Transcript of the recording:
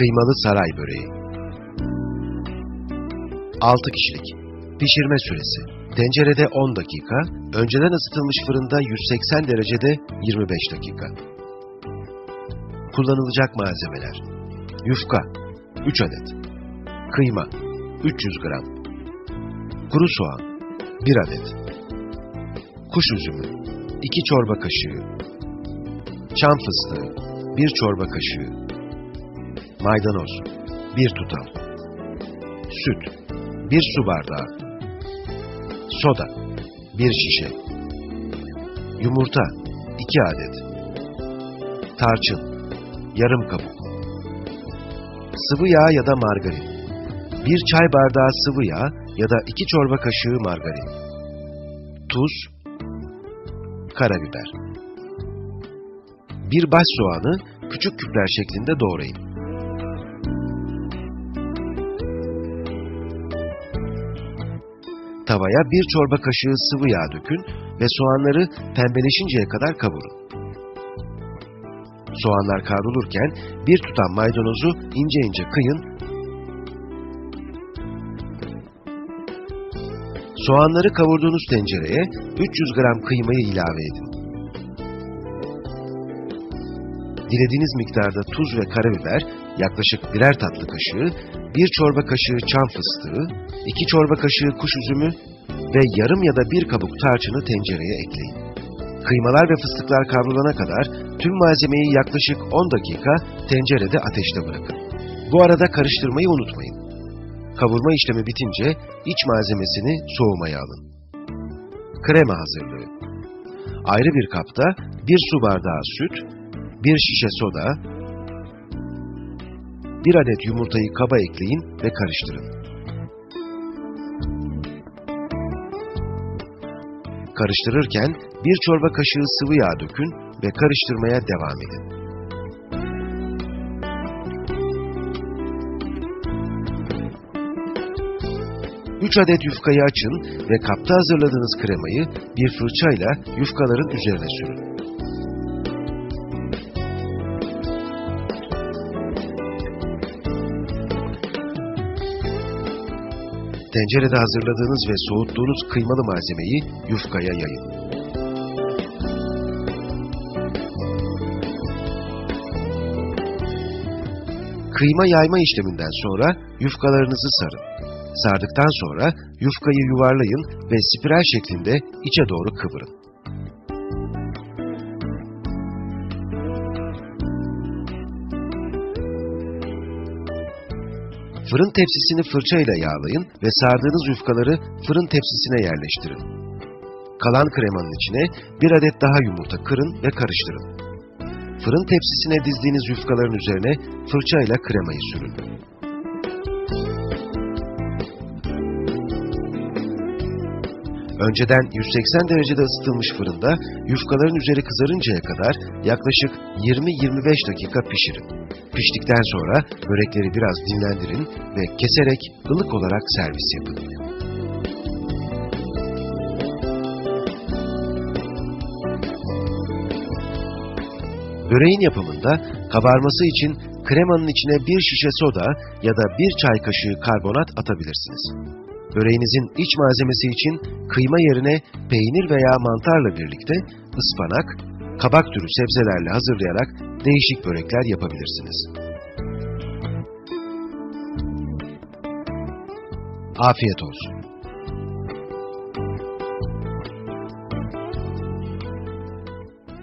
Kıymalı saray böreği. 6 kişilik. Pişirme süresi. Tencerede 10 dakika, önceden ısıtılmış fırında 180 derecede 25 dakika. Kullanılacak malzemeler. Yufka 3 adet. Kıyma 300 gram. Kuru soğan 1 adet. Kuş üzümü 2 çorba kaşığı. Çam fıstığı 1 çorba kaşığı. Maydanoz 1 tutam. Süt 1 su bardağı. Soda 1 şişe. Yumurta 2 adet. Tarçın yarım kabuk. Sıvı yağ ya da margarin. 1 çay bardağı sıvı yağ ya da 2 çorba kaşığı margarin. Tuz, karabiber. Bir baş soğanı küçük küpler şeklinde doğrayın. Tavaya bir çorba kaşığı sıvı yağ dökün ve soğanları pembeleşinceye kadar kavurun. Soğanlar kavrulurken bir tutam maydanozu ince ince kıyın. Soğanları kavurduğunuz tencereye 300 gram kıymayı ilave edin. Dilediğiniz miktarda tuz ve karabiber, yaklaşık birer tatlı kaşığı, bir çorba kaşığı çam fıstığı, iki çorba kaşığı kuş üzümü ve yarım ya da bir kabuk tarçını tencereye ekleyin. Kıymalar ve fıstıklar kavrulana kadar tüm malzemeyi yaklaşık 10 dakika tencerede ateşte bırakın. Bu arada karıştırmayı unutmayın. Kavurma işlemi bitince iç malzemesini soğumaya alın. Krema hazırlığı. Ayrı bir kapta bir su bardağı süt, bir şişe soda, bir adet yumurtayı kaba ekleyin ve karıştırın. Karıştırırken bir çorba kaşığı sıvı yağ dökün ve karıştırmaya devam edin. Üç adet yufkayı açın ve kapta hazırladığınız kremayı bir fırçayla yufkaların üzerine sürün. Tencerede hazırladığınız ve soğuttuğunuz kıymalı malzemeyi yufkaya yayın. Kıyma yayma işleminden sonra yufkalarınızı sarın. Sardıktan sonra yufkayı yuvarlayın ve spiral şeklinde içe doğru kıvırın. Fırın tepsisini fırçayla yağlayın ve sardığınız yufkaları fırın tepsisine yerleştirin. Kalan kremanın içine bir adet daha yumurta kırın ve karıştırın. Fırın tepsisine dizdiğiniz yufkaların üzerine fırçayla kremayı sürün. Önceden 180 derecede ısıtılmış fırında yufkaların üzeri kızarıncaya kadar yaklaşık 20-25 dakika pişirin. Piştikten sonra börekleri biraz dinlendirin ve keserek ılık olarak servis yapın. Böreğin yapımında kabarması için kremanın içine bir şişe soda ya da bir çay kaşığı karbonat atabilirsiniz. Böreğinizin iç malzemesi için kıyma yerine peynir veya mantarla birlikte ıspanak, kabak türü sebzelerle hazırlayarak değişik börekler yapabilirsiniz. Afiyet olsun.